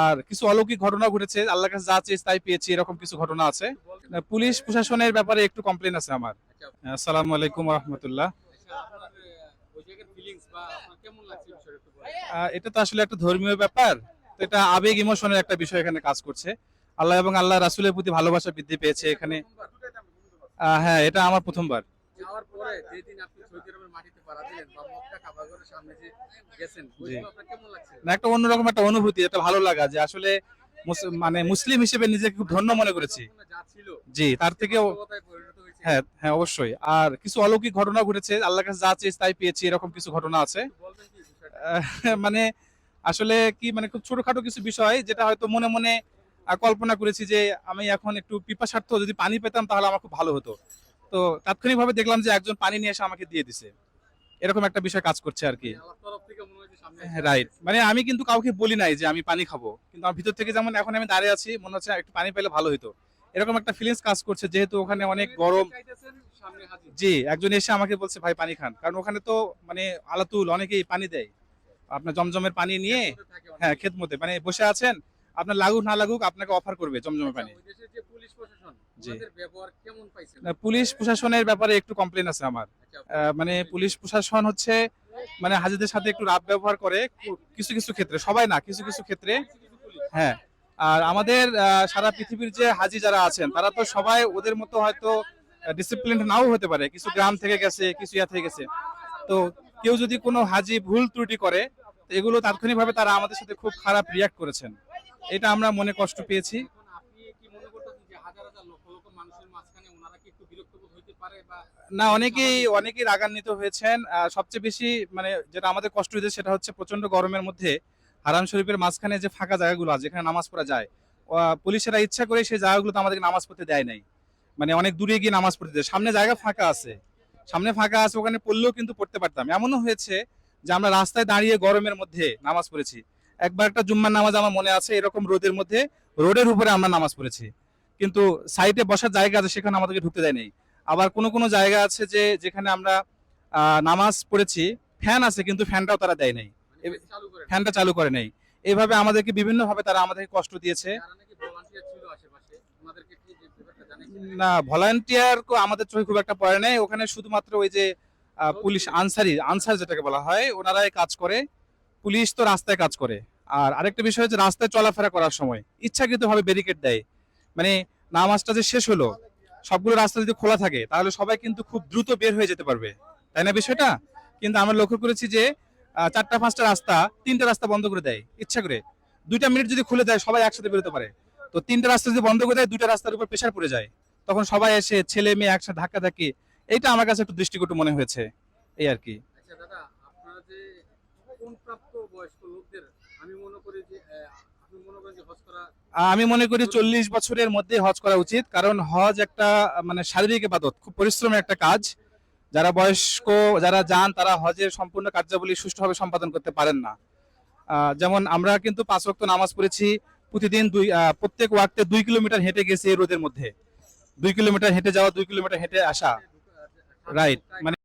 আর কিছু অলৌকিক ঘটনা ঘটেছে আল্লাহর কাছে যা চেয়েছি তাই পেয়েছি এরকম কিছু ঘটনা আছে। পুলিশ প্রশাসনের ব্যাপারে একটু কমপ্লেন আছে আমার। আসসালামু আলাইকুম রহমতুল্লাহ। এটা তো আসলে একটা ধর্মীয় ব্যাপার তো এটা আবেগ ইমোশনের একটা বিষয় এখানে কাজ করছে। আল্লাহ এবং আল্লাহ রাসুলের প্রতি ভালোবাসা বৃদ্ধি পেয়েছে এখানে। হ্যাঁ এটা আমার প্রথমবার। যাওয়ার পরে যেদিন আপনি সৌদি আরবের মাটিতে পাড়া দিলেন বা মক্কা কাবাগরের সামনে যে গেছেন একটা অন্যরকম একটা অনুভূতি এটা ভালো লাগা যে আসলে মানে মুসলিম হিসেবে নিজেকে খুব ধন্য মনে করেছি। জি, তার হয়েছে হ্যাঁ হ্যাঁ অবশ্যই। আর কিছু অলৌকিক ঘটনা ঘটেছে, আল্লাহর কাছে যা চেয়েছি তাই পেয়েছি, এরকম কিছু ঘটনা আছে। মানে আসলে কি মানে খুব ছোটখাটো কিছু বিষয়, যেটা হয়তো মনে মনে কল্পনা করেছি যে আমি এখন একটু পিপাসার্থ, যদি পানি পেতাম তাহলে আমার খুব ভালো হতো। তো তাৎক্ষণিকভাবে দেখলাম যে একজন পানি নিয়ে এসে আমাকে দিয়ে দিছে। এরকম একটা বিষয় কাজ করছে আর কি। তরফ থেকে মনে রাইট মানে আমি কিন্তু কাউকে বলি নাই যে আমি পানি খাব। কিন্তু আমার ভিতর থেকে যেমন এখন আমি দাঁড়িয়ে আছি মনে হচ্ছে একটু পানি পেলে ভালো হতো এরকম একটা ফিলিংস কাজ করছে যেহেতু ওখানে অনেক গরম। সামনে হাজির? জি একজন এসে আমাকে বলছে ভাই পানি খান। কারণ ওখানে তো মানে আলাতুল অনেকেই পানি দেয়। আপনার জমজমের পানি নিয়ে হ্যাঁ ক্ষেত মতে মানে বসে আছেন আপনার লাগুক না লাগুক আপনাকে অফার করবে জমজমের পানি। আচ্ছা, যে পুলিশ প্রশাসনের ব্যাপারে একটু কমপ্লেন আছে আমার। আচ্ছা, মানে পুলিশ প্রশাসন হচ্ছে মানে হাজিদের সাথে একটু রাত ব্যবহার করে কিছু কিছু ক্ষেত্রে, সবাই না, কিছু কিছু ক্ষেত্রে। হ্যাঁ আর আমাদের সারা পৃথিবীর যে হাজি যারা আছেন, তারা তো সবাই ওদের মতো হয়তো ডিসিপ্লিন নাও হতে পারে। কিছু গ্রাম থেকে গেছে, কিছু ইয়া থেকে গেছে। তো কেউ যদি কোনো হাজি ভুল ত্রুটি করে এগুলো তাৎক্ষণিকভাবে তারা আমাদের সাথে খুব খারাপ রিয়াক্ট করেছেন। এটা আমরা মনে কষ্ট পেয়েছি। না, অনেকেই অনেকেই রাগান্বিত হয়েছেন। সবচেয়ে বেশি মানে যেটা আমাদের কষ্ট হয়েছে সেটা হচ্ছে প্রচণ্ড গরমের মধ্যে হারাম শরীফের মাঝখানে যে ফাঁকা জায়গাগুলো আছে, যেখানে নামাজ পড়া যায় পুলিশেরা ইচ্ছা করে সেই জায়গাগুলোতে আমাদেরকে নামাজ পড়তে দেয় নাই। মানে অনেক দূরে গিয়ে নামাজ পড়তে দেয়। সামনে জায়গা ফাঁকা আছে। সামনে ফাঁকা আছে, ওখানে পড়লেও কিন্তু পড়তে পারতাম। এমনও হয়েছে যে আমরা রাস্তায় দাঁড়িয়ে গরমের মধ্যে নামাজ পড়েছি। একবার একটা জুম্মার নামাজ আমার মনে আছে, এরকম রোদের মধ্যে, রোডের উপরে আমরা নামাজ পড়েছি। কিন্তু সাইডে বসার জায়গা আছে, সেখানে আমাদেরকে ঢুকতে দেয় নাই। আবার কোনো কোনো জায়গা আছে যে যেখানে আমরা নামাজ পড়েছি ফ্যান আছে কিন্তু ফ্যানটাও তারা দেয় নাই। মানে ফ্যানটা চালু করে নাই। এইভাবে আমাদেরকে বিভিন্ন ভাবে তারা আমাদেরকে কষ্ট দিয়েছে। না ভলান্টিয়ার আমাদের চোখে খুব একটা পড়ে নাই। ওখানে শুধুমাত্র ওই যে পুলিশ আনসারি আনসার যেটাকে বলা হয় ওনারাই কাজ করে। পুলিশ তো রাস্তায় কাজ করে। আর আরেকটা বিষয় হচ্ছে রাস্তায় চলাফেরা করার সময় ইচ্ছাকৃত ভাবে ব্যারিকেড দেয়। মানে নামাজটা যে শেষ হলো সবগুলো রাস্তা যদি খোলা থাকে, তাহলে সবাই কিন্তু খুব দ্রুত বের হয়ে যেতে পারবে। তাই না বিষয়টা? কিন্তু আমরা লক্ষ্য করেছি যে চারটা, পাঁচটা রাস্তা তিনটা রাস্তা বন্ধ করে দেয়, ইচ্ছা করে। দুইটা মিনিট যদি খুলে দেয়, সবাই একসাথে বেরোতে পারে। তো তিনটা রাস্তা যদি বন্ধ করে দেয়, দুইটা রাস্তার উপর প্রেশার পড়ে যায়। তখন সবাই এসে ছেলে মেয়ে একসাথে ধাক্কা ধাক্কি এইটা আমার কাছে একটু দৃষ্টিকটু মনে হয়েছে, এই আর কি। আচ্ছা দাদা, আপনারা যে কোন প্রাপ্ত বয়স্ক লোকদের আমি মনে করি যে আহ, আপনি মনে করেন যে হজ করা আমি মনে করি চল্লিশ বছরের মধ্যে হজ করা উচিত, কারণ হজ একটা মানে শারীরিক ইবাদত, খুব পরিশ্রমের একটা কাজ। যারা বয়স্ক, যারা যান, তারা হজের সম্পূর্ণ কার্যাবলী সুষ্ঠুভাবে সম্পাদন করতে পারেন না। যেমন আমরা কিন্তু পাঁচ ওয়াক্ত নামাজ পড়েছি, প্রতিদিন দুই প্রত্যেক ওয়াক্তে দুই কিলোমিটার হেঁটে গেছি এই রোদের মধ্যে। দুই কিলোমিটার হেঁটে যাওয়া, দুই কিলোমিটার হেঁটে আসা। রাইট মানে